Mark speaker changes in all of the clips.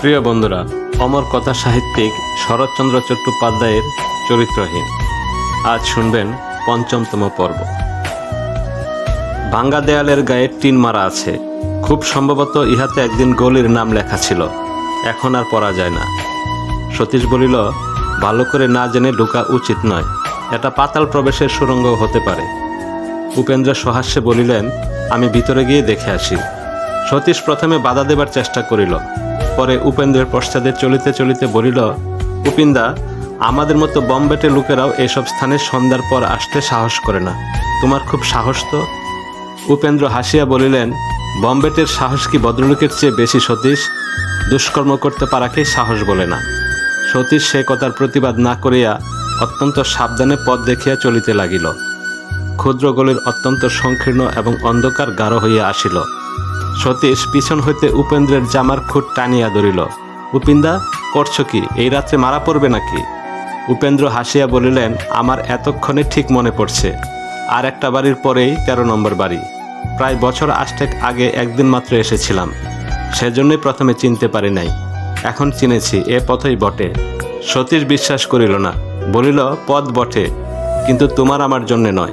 Speaker 1: প্রিয় বন্ধুরা, অমর কথা সাহিত্যিক শরৎচন্দ্র চট্টোপাধ্যায়ের চরিত্রহীন। আজ শুনবেন পঞ্চমতম পর্ব। ভাঙ্গা দেয়ালের গায়ে টিন মারা আছে। খুব সম্ভবত ইহাতে একদিন গলির নাম লেখা ছিল। এখন আর পড়া যায় না। সতীশ বলিল, ভালো করে না জেনে ঢোকা উচিত নয়। এটা পাতাল প্রবেশের সুরঙ্গ হতে পারে। উপেন্দ্র সহাস্যে বলিলেন, আমি ভিতরে গিয়ে দেখে আসি। সতীশ প্রথমে বাধা দেবার চেষ্টা করিল। পরে উপেন্দ্রের পশ্চাদে চলিতে চলিতে বলিল, উপিন্দা, আমাদের মতো বম্বেটে লোকেরাও এসব স্থানে সন্ধ্যার পর আসতে সাহস করে না। তোমার খুব সাহস তো? উপেন্দ্র হাসিয়া বলিলেন, বম্বেটের সাহস কি ভদ্রলোকের চেয়ে বেশি সতীশ? দুষ্কর্ম করতে পারাকে সাহস বলে না। সতীশ সে কথার প্রতিবাদ না করিয়া অত্যন্ত সাবধানে পথ দেখিয়া চলিতে লাগিল। ক্ষুদ্র গলির অত্যন্ত সংকীর্ণ এবং অন্ধকার গাঢ় হইয়া আসিল। সতীশ পিছন হইতে উপেন্দ্রের জামার খুঁট টানিয়া ধরিল। উপিন্দা, করছ কি? এই রাত্রে মারা পড়বে নাকি? উপেন্দ্র হাসিয়া বলিলেন, আমার এতক্ষণে ঠিক মনে পড়ছে। আর একটা বাড়ির পরেই তেরো নম্বর বাড়ি। প্রায় বছর আষ্টেক আগে একদিন মাত্র এসেছিলাম। সেজন্যই প্রথমে চিনতে পারি নাই। এখন চিনেছি, এ পথই বটে। সতীশ বিশ্বাস করিল না। বলিল, পথ বটে, কিন্তু তোমার আমার জন্যে নয়।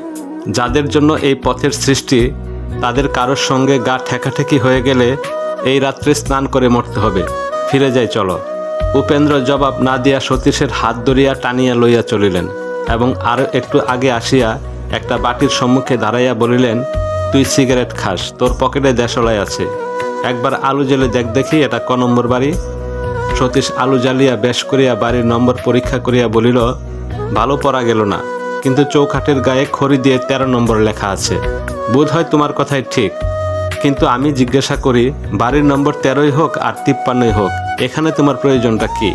Speaker 1: যাদের জন্য এই পথের সৃষ্টি তাদের কারোর সঙ্গে গা ঠেকাঠেকি হয়ে গেলে এই রাত্রে স্নান করে মরতে হবে। ফিরে যাই, চলো। উপেন্দ্র জবাব না দিয়া সতীশের হাত ধরিয়া টানিয়া লইয়া চলিলেন এবং আরও একটু আগে আসিয়া একটা বাটির সম্মুখে দাঁড়াইয়া বলিলেন, তুই সিগারেট খাস, তোর পকেটে দেশলাই আছে। একবার আলু জেলে দেখ দেখি এটা ক নম্বর বাড়ি? সতীশ আলু জ্বালিয়া বেশ করিয়া বাড়ির নম্বর পরীক্ষা করিয়া বলিল, ভালো পড়া গেল না, কিন্তু চৌখাটের গায়ে খড়ি দিয়ে তেরো নম্বর লেখা আছে। বোধ হয় তোমার কথাই ঠিক। কিন্তু আমি জিজ্ঞাসা করি, বাড়ির নম্বর তেরোই হোক আর তিপ্পান্নই হোক, এখানে তোমার প্রয়োজনটা কি?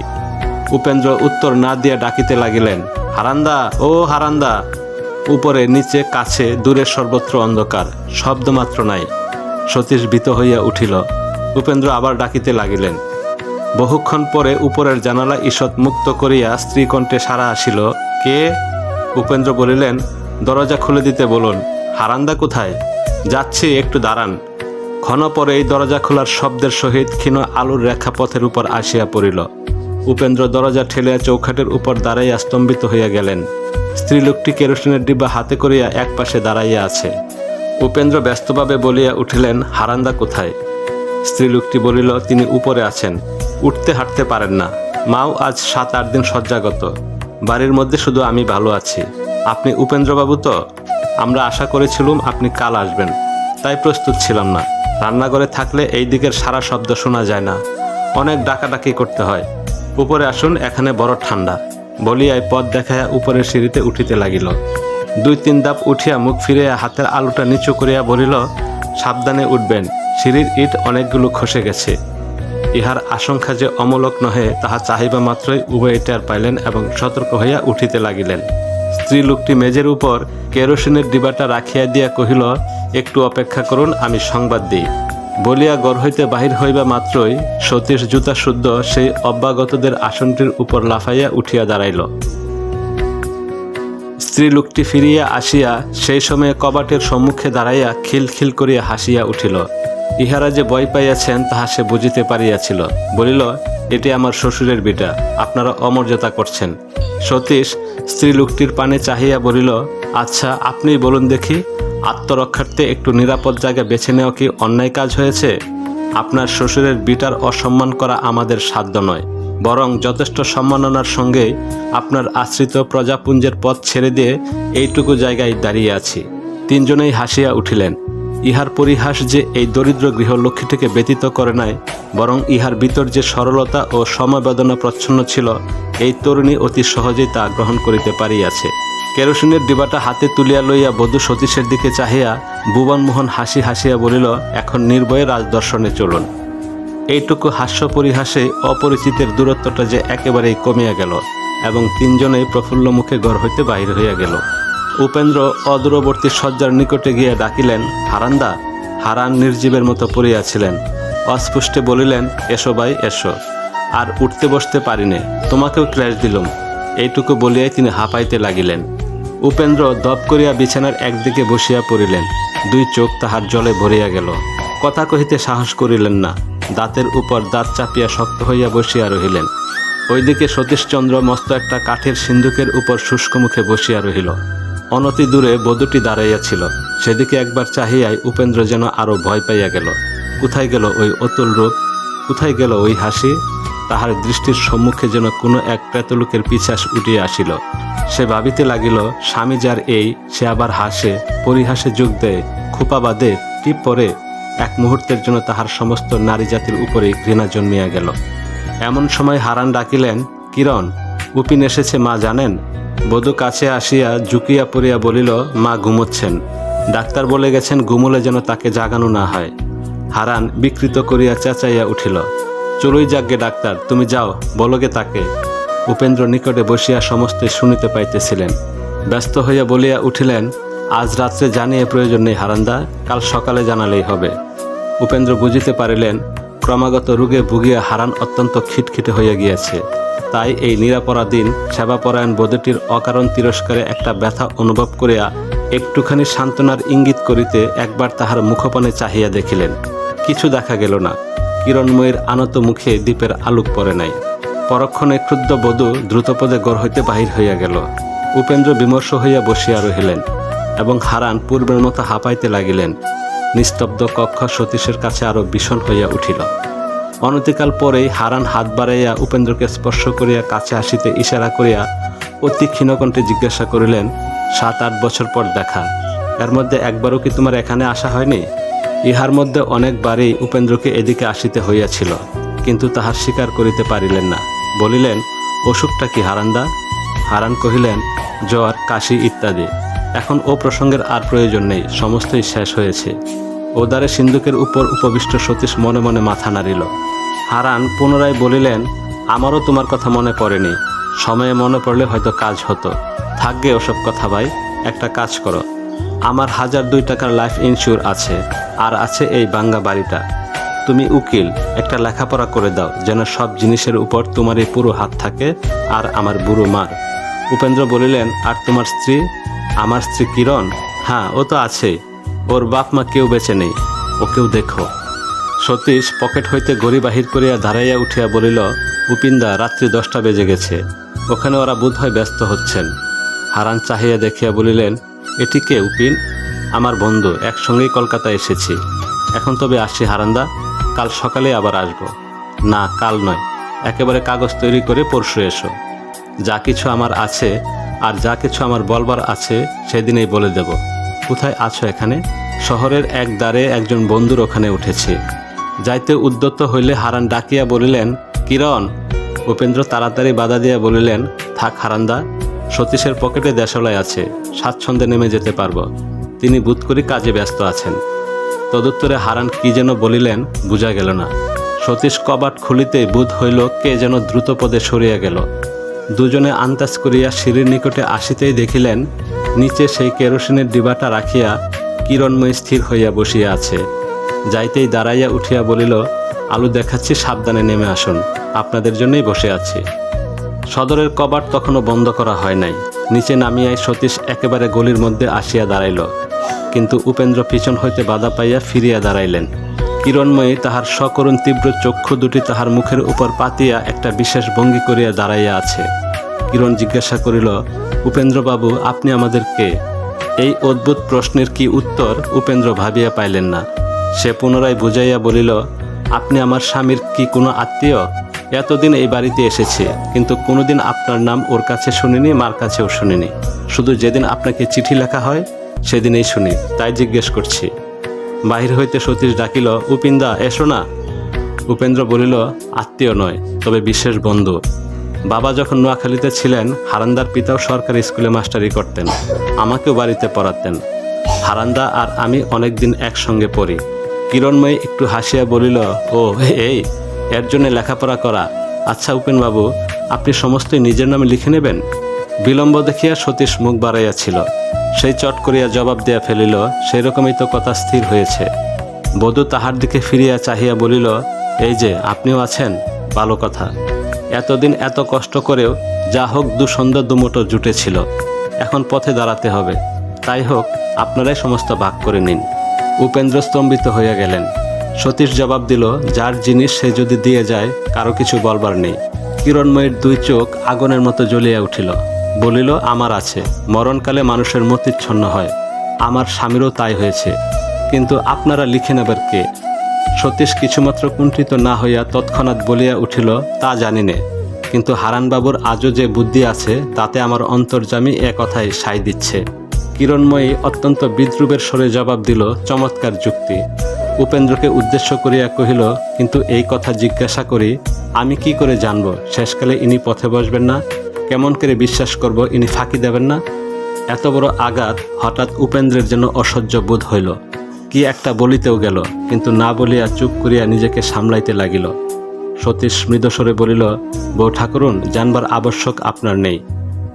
Speaker 1: উপেন্দ্র উত্তর না দিয়া ডাকিতে লাগিলেন, হারান্দা, ও হারান্দা! উপরে, নিচে, কাছে, দূরে সর্বত্র অন্ধকার, শব্দমাত্র নাই। সতীশ ভীত হইয়া উঠিল। উপেন্দ্র আবার ডাকিতে লাগিলেন, বহুক্ষণ পরে উপরের জানালা ঈষৎ মুক্ত করিয়া স্ত্রীকণ্ঠে সারা আসিল, কে? উপেন্দ্র বলিলেন, দরজা খুলে দিতে বলুন। হারান্দা কোথায়? যাচ্ছি, একটু দাঁড়ান। ক্ষণ পরে এই দরজা খোলার শব্দের সহিত ক্ষীণ আলুর রেখা পথের উপর আসিয়া পড়িল। উপেন্দ্র দরজা ঠেলিয়া চৌখাটের উপর দাঁড়াইয়া স্তম্ভিত হইয়া গেলেন। স্ত্রীলোকটি কেরোসিনের ডিব্বা হাতে করিয়া এক পাশে দাঁড়াইয়া আছে। উপেন্দ্র ব্যস্তভাবে বলিয়া উঠিলেন, হারান্দা কোথায়? স্ত্রীলোকটি বলিল, তিনি উপরে আছেন। উঠতে হাঁটতে পারেন না। মাও আজ সাত আট দিন শয্যাগত বাড়ির মধ্যে শুধু আমি ভালো আছি। আপনি উপেন্দ্রবাবু তো? আমরা আশা করেছিলুম আপনি কাল আসবেন। তাই প্রস্তুত ছিলাম না। রান্নাঘরে থাকলে এই দিকের সারা শব্দ শোনা যায় না। অনেক ডাকাডাকি করতে হয়। উপরে আসুন, এখানে বড় ঠান্ডা। বলিয়াই পথ দেখাইয়া উপরের সিঁড়িতে উঠিতে লাগিল। দুই তিন ধাপ উঠিয়া মুখ ফিরিয়া হাতের আলুটা নিচু করিয়া বলিল, সাবধানে উঠবেন। সিঁড়ির ইট অনেকগুলো খসে গেছে। ইহার আশঙ্কা যে অমলক নহে, তাহা চাহিবা মাত্রই উভয় টের পাইলেন এবং সতর্ক হইয়া উঠিতে লাগিলেন। স্ত্রী লোকটি মেজের উপর কেরোসিনের ডিবাটা রাখিয়া দিয়া কহিল, একটু অপেক্ষা করুন, আমি সংবাদ দিই। বলিয়া গড় হইতে বাহির হইবা মাত্রই সতীশ জুতা শুদ্ধ সেই অব্যাগতদের আসনটির উপর লাফাইয়া উঠিয়া দাঁড়াইল। স্ত্রী লোকটি ফিরিয়া আসিয়া সেই সময়ে কবাটের সম্মুখে দাঁড়াইয়া খিলখিল করিয়া হাসিয়া উঠিল। ইহারা যে ভয় পাইয়াছেন, তাহা সে বুঝিতে পারিয়াছিল। বলিল, এটি আমার শ্বশুরের বিটা, আপনারা অমর্যাদা করছেন। সতীশ স্ত্রী লোকটির পানে চাহিয়া বলিল আচ্ছা আপনি বলুন দেখি, আত্মরক্ষার্থে একটু নিরাপদ জায়গা বেছে নেওয়া কি অন্যায় কাজ হয়েছে? আপনার শ্বশুরের বিটার অসম্মান করা আমাদের সাধ্য নয়। বরং যথেষ্ট সম্মাননার সঙ্গে আপনার আশ্রিত প্রজাপুঞ্জের পথ ছেড়ে দিয়ে এইটুকু জায়গায় দাঁড়িয়ে আছি। তিনজনেই হাসিয়া উঠিলেন। ইহার পরিহাস যে এই দরিদ্র গৃহলক্ষ্মীটিকে ব্যতীত করে নাই, বরং ইহার ভিতর যে সরলতা ও সমবেদনা প্রচ্ছন্ন ছিল, এই তরুণী অতি সহজেই তা গ্রহণ করিতে পারিয়াছে। কেরোসিনের ডিবাটা হাতে তুলিয়া লইয়া বধূ সতীশের দিকে চাহিয়া ভুবনমোহন হাসি হাসিয়া বলিল, এখন নির্ভয়ে রাজদর্শনে চলুন। এইটুকু হাস্য পরিহাসে অপরিচিতের দূরত্বটা যে একেবারেই কমিয়া গেল, এবং তিনজনেই প্রফুল্ল মুখে ঘর হইতে বাহির হইয়া গেল। উপেন্দ্র অদূরবর্তী শয্যার নিকটে গিয়া ডাকিলেন, হারান্দা, হারান নির্জীবের মতো পড়িয়াছিলেন। অস্পুষ্টে বলিলেন, এসো ভাই, এসো। আর উঠতে বসতে পারিনে, তোমাকেও ক্ল্যাশ দিলুম। এইটুকু বলিয়াই তিনি হাঁপাইতে লাগিলেন। উপেন্দ্র দপ করিয়া বিছানার একদিকে বসিয়া পড়িলেন। দুই চোখ তাহার জলে ভরিয়া গেল। কথা কহিতে সাহস করিলেন না। দাঁতের উপর দাঁত চাপিয়া শক্ত হইয়া বসিয়া রহিলেন। ওইদিকে সতীশচন্দ্র মস্ত একটা কাঠের সিন্ধুকের উপর শুষ্ক মুখে বসিয়া রহিল। অনতি দূরে বধূটি দাঁড়াইয়া ছিল সেদিকে একবার চাহিয়াই উপেন্দ্র যেন আরও ভয় পাইয়া গেল। কোথায় গেল ওই অতুল রূপ? কোথায় গেল ওই হাসি? তাহার দৃষ্টির সম্মুখে যেন কোনো এক প্রেতলোকের পিছাস উঠিয়া আসিল। সে ভাবিতে লাগিল, স্বামী যার এই, সে আবার হাসে, পরিহাসে যোগ দেয়, খোপা বাদে টিপ পরে। এক মুহূর্তের জন্য তাহার সমস্ত নারী জাতির উপরে ঘৃণা জন্মিয়া গেল। এমন সময় হারান ডাকিলেন, কিরণ, উপিন এসেছে মা জানেন? বধূ কাছে আসিয়া জুকিয়া পড়িয়া বলিল, মা ঘুমোচ্ছেন। ডাক্তার বলে গেছেন, ঘুমলে যেন তাকে জাগানো না হয়। হারান বিকৃত করিয়া চেঁচাইয়া উঠিল, চলুই যাগ্গে ডাক্তার, তুমি যাও বলগে তাকে। উপেন্দ্র নিকটে বসিয়া সমস্ত শুনিতে পাইতেছিলেন। ব্যস্ত হইয়া বলিয়া উঠিলেন, আজ রাত্রে জানিয়ে প্রয়োজন নেই হারান্দা, কাল সকালে জানালেই হবে। উপেন্দ্র বুঝিতে পারিলেন, ক্রমাগত রোগে ভুগিয়া হারান অত্যন্ত খিটখিটে হইয়া গিয়াছে। তাই এই নিরাপরা দিন সেবাপরায়ণ বধূটির অকারণ তিরস্কারে একটা ব্যথা অনুভব করিয়া একটুখানি সান্ত্বনার ইঙ্গিত করিতে একবার তাহার মুখপানে চাহিয়া দেখিলেন। কিছু দেখা গেল না। কিরণময়ীর আনত মুখে দ্বীপের আলোক পড়ে নাই। পরক্ষণে ক্ষুদ্র বধূ দ্রুতপদে গড় হইতে বাহির হইয়া গেল। উপেন্দ্র বিমর্ষ হইয়া বসিয়া রহিলেন এবং হারান পূর্বের মতো হাঁপাইতে লাগিলেন। নিস্তব্ধ কক্ষ সতীশের কাছে আরও ভীষণ হইয়া উঠিল। অনতিকাল পরেই হারান হাত বাড়াইয়া উপেন্দ্রকে স্পর্শ করিয়া কাছে আসিতে ইশারা করিয়া অতি ক্ষীণকণ্ঠে জিজ্ঞাসা করিলেন, সাত আট বছর পর দেখা, এর মধ্যে একবারও কি তোমার এখানে আসা হয়নি? ইহার মধ্যে অনেকবারই উপেন্দ্রকে এদিকে আসিতে হইয়াছিল, কিন্তু তাহার স্বীকার করিতে পারিলেন না। বলিলেন, অসুখটা কি হারান্দা? হারান কহিলেন, জ্বর, কাশি ইত্যাদি। এখন ও প্রসঙ্গের আর প্রয়োজন নেই, সমস্তই শেষ হয়েছে। ওদারে সিন্ধুকের উপর উপবিষ্ট সতীশ মনে মনে মাথা নাড়িল। হারান পুনরায় বলিলেন, আমারও তোমার কথা মনে পড়েনি। সময়ে মনে পড়লে হয়তো কাজ হতো। থাকবে ওসব কথা ভাই, একটা কাজ করো। আমার হাজার দুই টাকার লাইফ ইন্স্যুর আছে, আর আছে এই বাঙ্গা বাড়িটা। তুমি উকিল, একটা লেখাপড়া করে দাও, যেন সব জিনিসের উপর তোমার এই পুরো হাত থাকে, আর আমার বুড়ো মার। উপেন্দ্র বলিলেন, আর তোমার স্ত্রী? আমার স্ত্রী কিরণ? হ্যাঁ ও তো আছে ওর বাপ মা কেউ বেঁচে নেই, ওকেও দেখো। সতীশ পকেট হইতে গড়ি বাহির করিয়া দাঁড়াইয়া উঠিয়া বলিল উপিন্দা রাত্রি দশটা বেজে গেছে। ওখানে ওরা বোধহয় ব্যস্ত হচ্ছেন। হারান চাহিয়া দেখিয়া বলিলেন, এটি কে, উপিন? আমার বন্ধু, একসঙ্গেই কলকাতা এসেছি। এখন তবে আসছি হারান্দা, কাল সকালে আবার আসব। না, কাল নয়, একেবারে কাগজ তৈরি করে পরশু এসো। যা কিছু আমার আছে আর যা কিছু আমার বলবার আছে, সেদিনেই বলে দেব। কোথায় আছো এখানে? শহরের এক দ্বারে একজন বন্ধুর ওখানে উঠেছি। যাইতে উদ্যত হইলে হারান ডাকিয়া বলিলেন, কিরণ? উপেন্দ্র তাড়াতাড়ি বাধা দিয়া বলিলেন, থাক হারান্দা, সতীশের পকেটে দেশলায় আছে, স্বাচ্ছন্দ্যে নেমে যেতে পারব। তিনি বুধ করি কাজে ব্যস্ত আছেন। তদুত্তরে হারান কি যেন বলিলেন, বোঝা গেল না। সতীশ কবাট খুলিতেই বুধ হইল কে যেন দ্রুত পদে সরিয়া গেল। দুজনে আন্দাজ করিয়া সিঁড়ির নিকটে আসিতেই দেখিলেন নিচে সেই কেরোসিনের ডিবাটা রাখিয়া কিরণময় স্থির হইয়া বসিয়া আছে। যাইতেই দাঁড়াইয়া উঠিয়া বলিল, আলু দেখাচ্ছি, সাবধানে নেমে আসুন। আপনাদের জন্যই বসে আছি। সদরের কবাট তখনও বন্ধ করা হয় নাই। নিচে নামিয়াই সতীশ একেবারে গলির মধ্যে আসিয়া দাঁড়াইল। কিন্তু উপেন্দ্র পিছন হইতে বাধা পাইয়া ফিরিয়া দাঁড়াইলেন। কিরণময়ী তাহার সকরুণ তীব্র চক্ষু দুটি তাহার মুখের উপর পাতিয়া একটা বিশেষ ভঙ্গি করিয়া দাঁড়াইয়া আছে। কিরণ জিজ্ঞাসা করিল, উপেন্দ্রবাবু, আপনি আমাদের কে এই অদ্ভুত প্রশ্নের কি উত্তর? উপেন্দ্র ভাবিয়া পাইলেন না। সে পুনরায় বুঝাইয়া বলিল, আপনি আমার স্বামীর কি কোনো আত্মীয়? এতদিন এই বাড়িতে এসেছে, কিন্তু কোনোদিন আপনার নাম ওর কাছে শুনিনি, মার কাছেও শুনিনি। শুধু যেদিন আপনাকে চিঠি লেখা হয়, সেদিনেই শুনি, তাই জিজ্ঞেস করছি। বাহির হইতে সতীশ ডাকিল উপিন্দা এসো না। উপেন্দ্র বলিল, আত্মীয় নয়, তবে বিশেষ বন্ধু। বাবা যখন নোয়াখালীতে ছিলেন, হারান্দার পিতাও সরকারি স্কুলে মাস্টারি করতেন, আমাকেও বাড়িতে পড়াতেন। হারান্দা আর আমি অনেকদিন একসঙ্গে পড়ি। কিরণময়ী একটু হাসিয়া বলিল ও এই, এর জন্য লেখাপড়া করা। আচ্ছা উপেনবাবু, আপনি সমস্তই নিজের নামে লিখে নেবেন? বিলম্ব দেখিয়া সতীশ মুখ বাড়াইয়াছিল। সেই চট করিয়া জবাব দেয়া ফেলিল সেই রকমই তো কথা স্থির হয়েছে। বধূ তাহার দিকে ফিরিয়া চাহিয়া বলিল, এই যে, আপনিও আছেন? ভালো কথা। এতদিন এত কষ্ট করেও যা হোক দু সন্ধ্যা দুমোটো জুটেছিল। এখন পথে দাঁড়াতে হবে। তাই হোক, আপনারাই সমস্ত ভাগ করে নিন। উপেন্দ্র স্তম্ভিত হইয়া গেলেন। সতীশ জবাব দিল, যার জিনিস সে যদি দিয়ে যায়, কারও কিছু বলবার নেই। কিরণময়ের দুই চোখ আগুনের মতো জ্বলিয়া উঠিল। বলিল, আমার আছে। মরণকালে মানুষের মতিচ্ছন্ন হয়। আমার স্বামীরও তাই হয়েছে। কিন্তু আপনারা লিখে নেবার কে? সতীশ কিছুমাত্র কুণ্ঠিত না হইয়া তৎক্ষণাৎ বলিয়া উঠিল, তা জানি নে। কিন্তু হারানবাবুর আজও যে বুদ্ধি আছে, তাতে আমার অন্তর্জামী এ কথায় সাই দিচ্ছে। কিরণময়ী অত্যন্ত বিদ্রুপের স্বরে জবাব দিল, চমৎকার যুক্তি। উপেন্দ্রকে উদ্দেশ্য করিয়া কহিল, কিন্তু এই কথা জিজ্ঞাসা করি, আমি কি করে জানব? শেষকালে ইনি পথে বসবেন না? কেমন করে বিশ্বাস করব ইনি ফাঁকি দেবেন না? এত বড় আঘাত হঠাৎ উপেন্দ্রের জন্য অসহ্য বোধ হইল। কি একটা বলিতেও গেল, কিন্তু না বলিয়া চুপ করিয়া নিজেকে সামলাইতে লাগিল। সতীশ মৃদস্বরে বলিল, বউ ঠাকুরুন, জানবার আবশ্যক আপনার নেই।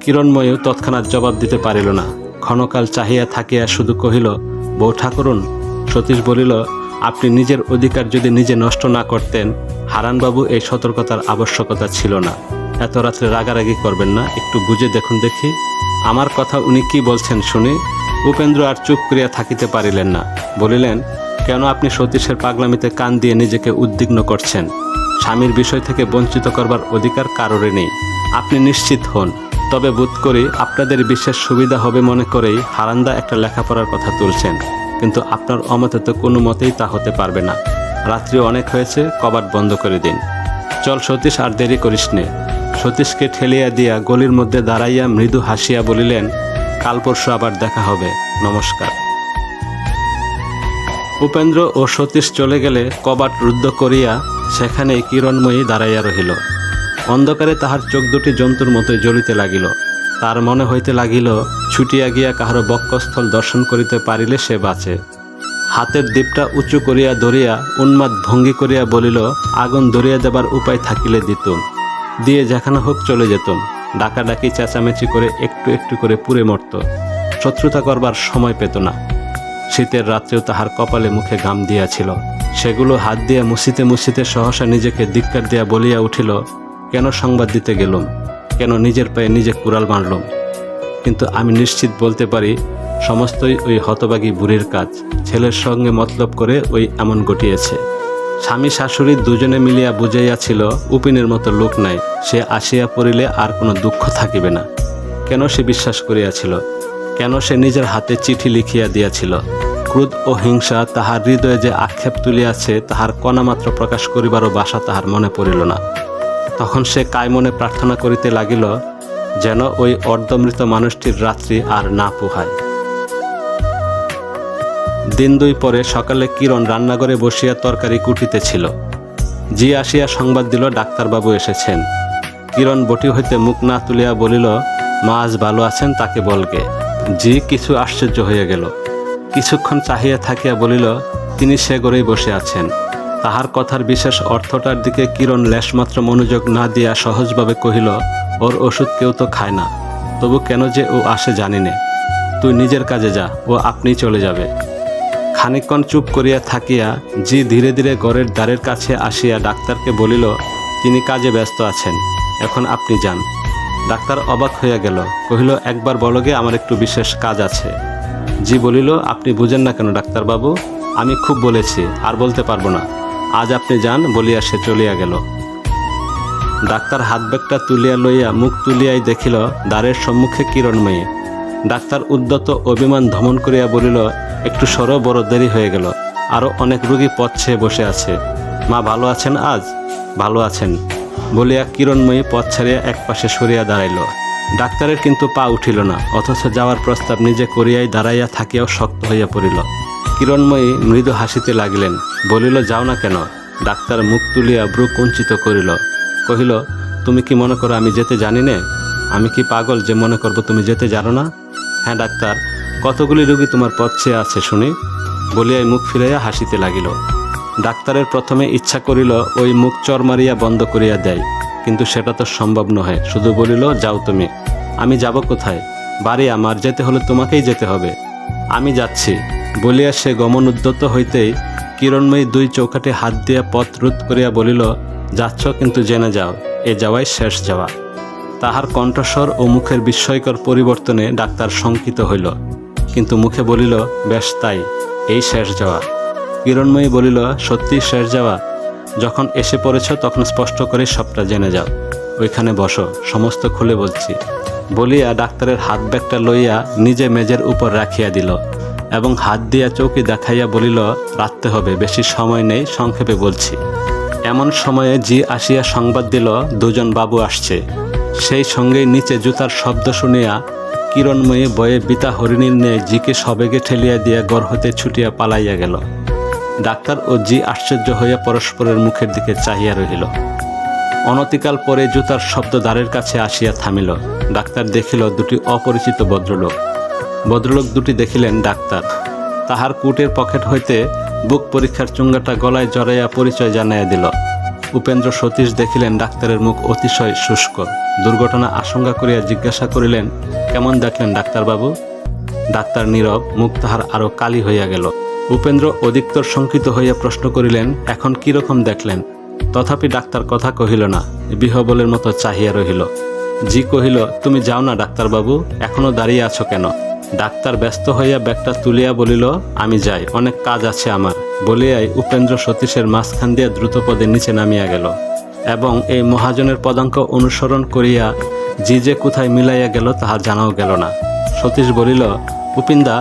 Speaker 1: কিরণময়ও তৎক্ষণাৎ জবাব দিতে পারিল না। ক্ষণকাল চাহিয়া থাকিয়া শুধু কহিল, বউ ঠাকুরুন, সতীশ বলিল, আপনি নিজের অধিকার যদি নিজে নষ্ট না করতেন, হারানবাবু এই সতর্কতার আবশ্যকতা ছিল না। এত রাত্রে রাগারাগি করবেন না, একটু বুঝে দেখুন দেখি। আমার কথা উনি কি বলছেন শুনি উপেন্দ্র আর চুপ করিয়া থাকিতে পারিলেন না। বলিলেন, কেন আপনি সতীশের পাগলামিতে কান দিয়ে নিজেকে উদ্বিগ্ন করছেন? স্বামীর বিষয় থেকে বঞ্চিত করবার অধিকার কারোরই নেই। আপনি নিশ্চিত হন। তবে বোধ করি আপনাদের বিশেষ সুবিধা হবে মনে করেই হারান্দা একটা লেখাপড়ার কথা তুলছেন। কিন্তু আপনার অমতে তো কোনো মতেই তা হতে পারবে না। রাত্রি অনেক হয়েছে, কবাট বন্ধ করে দিন। চল সতীশ আর দেরি করিস নে। সতীশকে ঠেলিয়া দিয়া গলির মধ্যে দাঁড়াইয়া মৃদু হাসিয়া বলিলেন কাল পরশু আবার দেখা হবে। নমস্কার। উপেন্দ্র ও সতীশ চলে গেলে কবাট রুদ্ধ করিয়া সেখানেই কিরণময়ী দাঁড়াইয়া রহিল। অন্ধকারে তাহার চোখ দুটি জন্তুর মতোই জ্বলিতে লাগিল। তার মনে হইতে লাগিল, ছুটিয়া গিয়া কাহারো বক্ষস্থল দর্শন করিতে পারিলে সে বাঁচে। হাতের দ্বীপটা উঁচু করিয়া ধরিয়া, উন্মাদ ভঙ্গি করিয়া বলিল, আগুন ধরিয়া দেবার উপায় থাকিলে দিতুম। দিয়ে যেখানে হোক চলে যেতুম। ডাকাডাকি, চেঁচামেচি করে একটু একটু করে পুড়ে মরত। শত্রুতা করবার সময় পেত না। শীতের রাত্রেও তাহার কপালে মুখে ঘাম দিয়াছিল। সেগুলো হাত দিয়া মুছিতে মুছিতে সহসা নিজেকে ধিক্কার দিয়া বলিয়া উঠিল, কেন সংবাদ দিতে গেলুম? কেন নিজের পায়ে নিজে কুড়াল মারলুম কিন্তু আমি নিশ্চিত বলতে পারি, সমস্তই ওই হতবাগী বুড়ির কাজ। ছেলের সঙ্গে মতলব করে ওই এমন ঘটিয়েছে। স্বামী শাশুড়ি দুজনে মিলিয়া বুঝাইয়াছিল, উপিনের মতো লোক নাই, সে আসিয়া পড়িলে আর কোনো দুঃখ থাকিবে না। কেন সে বিশ্বাস করিয়াছিল? কেন সে নিজের হাতে চিঠি লিখিয়া দিয়াছিল? ক্রোধ ও হিংসা তাহার হৃদয়ে যে আক্ষেপ তুলিয়াছে, তাহার কণামাত্র প্রকাশ করিবারও বাসা তাহার মনে পড়িল না। তখন সে কায়মনে প্রার্থনা করিতে লাগিল, যেন ওই অর্ধমৃত মানুষটির রাত্রি আর না পোহায়। দিন দুই পরে সকালে কিরণ রান্নাঘরে বসিয়া তরকারি কুটিতেছিল জি আসিয়া সংবাদ দিল, ডাক্তারবাবু এসেছেন। কিরণ বটি হইতে মুখ না তুলিয়া বলিল, মা আজ ভালো আছেন, তাকে বলগে। জি কিছু আশ্চর্য হইয়া গেল। কিছুক্ষণ চাহিয়া থাকিয়া বলিল, তিনি সে ঘরেই বসে আছেন। তাহার কথার বিশেষ অর্থটার দিকে কিরণ লেশমাত্র মনোযোগ না দিয়া সহজভাবে কহিল, ওর ওষুধ কেউ তো খায় না। তবু কেন যে ও আসে জানি নে। তুই নিজের কাজে যা, ও আপনিই চলে যাবে। খানিকক্ষণ চুপ করিয়া থাকিয়া জি ধীরে ধীরে ঘরের দ্বারের কাছে আসিয়া ডাক্তারকে বলিল, তিনি কাজে ব্যস্ত আছেন, এখন আপনি যান। ডাক্তার অবাক হইয়া গেল, কহিল, একবার বলো গে, আমার একটু বিশেষ কাজ আছে। জি বলিল, আপনি বুঝেন না কেন ডাক্তারবাবু, আমি খুব বলেছি, আর বলতে পারব না। আজ আপনি যান, বলিয়া সে চলিয়া গেল। ডাক্তার হাত ব্যাগটা তুলিয়া লইয়া মুখ তুলিয়াই দেখিল, দ্বারের সম্মুখে কিরণময়ী। ডাক্তার উদ্যত অভিমান ধমন করিয়া বলিল একটু সরো বড় দেরি হয়ে গেল। আরও অনেক রুগী পথ ছেয়ে বসে আছে। মা, ভালো আছেন আজ? ভালো আছেন। বলিয়া কিরণময়ী পথ ছাড়িয়া এক পাশে সরিয়া দাঁড়াইল। ডাক্তারের কিন্তু পা উঠিল না, অথচ যাওয়ার প্রস্তাব নিজে করিয়াই দাঁড়াইয়া থাকিয়াও শক্ত হইয়া পড়িল। কিরণময়ী মৃদু হাসিতে লাগিলেন, বলিল, যাও না কেন? ডাক্তার মুখ তুলিয়া ব্রু কুঞ্চিত করিল। কহিল, তুমি কি মনে করো আমি যেতে জানি নে? আমি কি পাগল যে মনে করব তুমি যেতে জানো না? হ্যাঁ ডাক্তার কতগুলি রোগী তোমার পথ চেয়ে আছে শুনি। বলিয়াই মুখ ফিরাইয়া হাসিতে লাগিল। ডাক্তারের প্রথমে ইচ্ছা করিল ওই মুখ চর মারিয়া বন্ধ করিয়া দেয়, কিন্তু সেটা তো সম্ভব নহে। শুধু বলিল, যাও তুমি। আমি যাব কোথায়? বাড়ি আমার, যেতে হলে তোমাকেই যেতে হবে। আমি যাচ্ছি। বলিয়া সে গমন উদ্যত হইতেই কিরণময়ী দুই চৌকাঠে হাত দিয়া পথ রোধ করিয়া বলিল, যাচ্ছ কিন্তু জেনে যাও, এ যাওয়াই শেষ যাওয়া। তাহার কণ্ঠস্বর ও মুখের বিস্ময়কর পরিবর্তনে ডাক্তার শঙ্কিত হইল। কিন্তু মুখে বলিল, বেশ তাই, এই শেষ যাওয়া। কিরণময়ী বলিল সত্যি শেষ যাওয়া। যখন এসে পড়েছ তখন স্পষ্ট করে সবটা জেনে যাও। ওইখানে বসো, সমস্ত খুলে বলছি। বলিয়া ডাক্তারের হাত ব্যাগটা লইয়া নিজে মেজের উপর রাখিয়া দিল এবং হাত দিয়া চৌকি দেখাইয়া বলিল, রাখতে হবে, বেশি সময় নেই, সংক্ষেপে বলছি। এমন সময়ে জি আসিয়া সংবাদ দিল, দুজন বাবু আসছে। সেই সঙ্গেই নিচে জুতার শব্দ শুনিয়া কিরণময়ী বয়ে বিতা হরিণীর ন্যায় জিকে সবেগে ঠেলিয়া দিয়া গড় হতে ছুটিয়া পালাইয়া গেল। ডাক্তার ও জি আশ্চর্য হইয়া পরস্পরের মুখের দিকে চাহিয়া রহিল। অনতিকাল পরে জুতার শব্দ দ্বারের কাছে আসিয়া থামিল। ডাক্তার দেখিল দুটি অপরিচিত ভদ্রলোক। ভদ্রলোক দুটি দেখিলেন ডাক্তার। তাহার কুটের পকেট হইতে বুক পরীক্ষার চুঙ্গাটা গলায় জড়াইয়া পরিচয় জানাইয়া দিল। উপেন্দ্র সতীশ দেখিলেন ডাক্তারের মুখ অতিশয় শুষ্ক। দুর্ঘটনা আশঙ্কা করিয়া জিজ্ঞাসা করিলেন, কেমন দেখলেন ডাক্তারবাবু? ডাক্তার নীরব, মুখ তাহার আরও কালি হইয়া গেল। উপেন্দ্র অধিকতর শঙ্কিত হইয়া প্রশ্ন করিলেন, এখন কীরকম দেখলেন? তথাপি ডাক্তার কথা কহিল না বিহবলের মতো চাহিয়া রহিল। জি কহিল, তুমি যাও না ডাক্তারবাবু এখনও দাঁড়িয়ে আছো কেন? ডাক্তার ব্যস্ত হইয়া ব্যাগটা তুলিয়া বলিল, আমি যাই, অনেক কাজ আছে আমার। বলিয়াই উপেন্দ্র সতীশের মাঝখান দিয়া দ্রুতপদে নিচে নামিয়া গেল এবং এই মহাজনের পদাঙ্ক অনুসরণ করিয়া জি যে কোথায় মিলাইয়া গেল তাহা জানাও গেল না। সতীশ বলিল, উপিন্দা,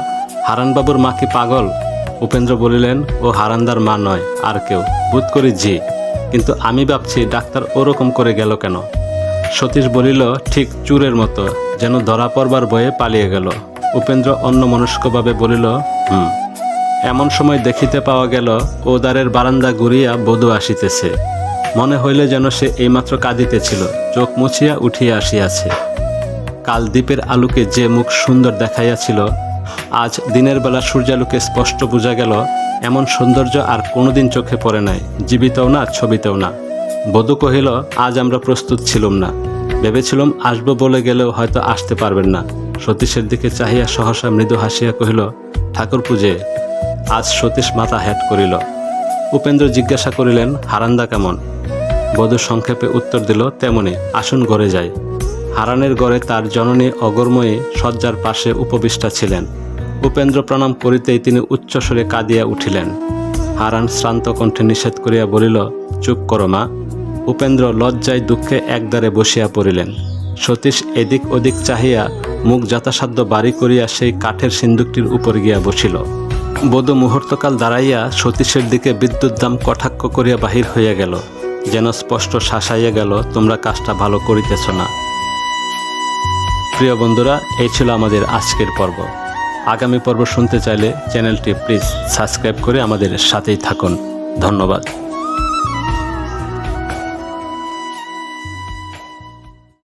Speaker 1: হারানবাবুর মা কি পাগল? উপেন্দ্র বলিলেন, ও হারানদার মা নয়, আর কেউ। বোধ করি জি কিন্তু আমি ভাবছি ডাক্তার ওরকম করে গেল কেন? সতীশ বলিল, ঠিক চুরের মতো, যেন ধরা পড়বার বয়ে পালিয়ে গেল। উপেন্দ্র অন্য মনস্কভাবে বলিল, হুম, এমন সময় দেখিতে পাওয়া গেল ও দ্বারের বারান্দা ঘুরিয়া বধূ আসিতেছে। মনে হইলে যেন সে এইমাত্র কাঁদিতেছিল, চোখ মুছিয়া উঠিয়া আসিয়াছে। কাল দ্বীপের আলোকে যে মুখ সুন্দর দেখাইয়াছিল, আজ দিনের বেলা সূর্যালোকে স্পষ্ট বোঝা গেল, এমন সৌন্দর্য আর কোনোদিন চোখে পড়ে নাই, জীবিতও না, ছবিতেও না। বধূ কহিল, আজ আমরা প্রস্তুত ছিলাম না। ভেবেছিলাম আসব বলে গেলেও হয়তো আসতে পারবেন না। সতীশের দিকে চাহিয়া সহসা মৃদু হাসিয়া কহিল, ঠাকুর পূজে, আজ সতীশ মাথা হ্যাট করিল। উপেন্দ্র জিজ্ঞাসা করিলেন, হারান্দা কেমন? বধূ সংক্ষেপে উত্তর দিল, তেমনি, আসুন ঘরে যাই। হারানের ঘরে তার জননী অগরময়ী শয্যার পাশে উপবিষ্টা ছিলেন। উপেন্দ্র প্রণাম করিতেই তিনি উচ্চস্বরে কাঁদিয়া উঠিলেন। হারান শ্রান্ত কণ্ঠে নিষেধ করিয়া বলিল, চুপ করো মা। উপেন্দ্র লজ্জায় দুঃখে একদারে বসিয়া পড়িলেন। সতীশ এদিক ওদিক চাহিয়া মুখ যথাসাধ্য বাড়ি করিয়া সেই কাঠের সিন্দুকটির উপর গিয়া বসিল। বধূ মুহূর্তকাল দাঁড়াইয়া সতীশের দিকে বিদ্যুৎ দাম কটাক্ষ করিয়া বাহির হইয়া গেল। যেন স্পষ্ট শাসাইয়া গেল, তোমরা কাজটা ভালো করিতেছ না। প্রিয় বন্ধুরা, এই ছিল আমাদের আজকের পর্ব। আগামী পর্ব শুনতে চাইলে চ্যানেলটি প্লিজ সাবস্ক্রাইব করে আমাদের সাথেই থাকুন। ধন্যবাদ।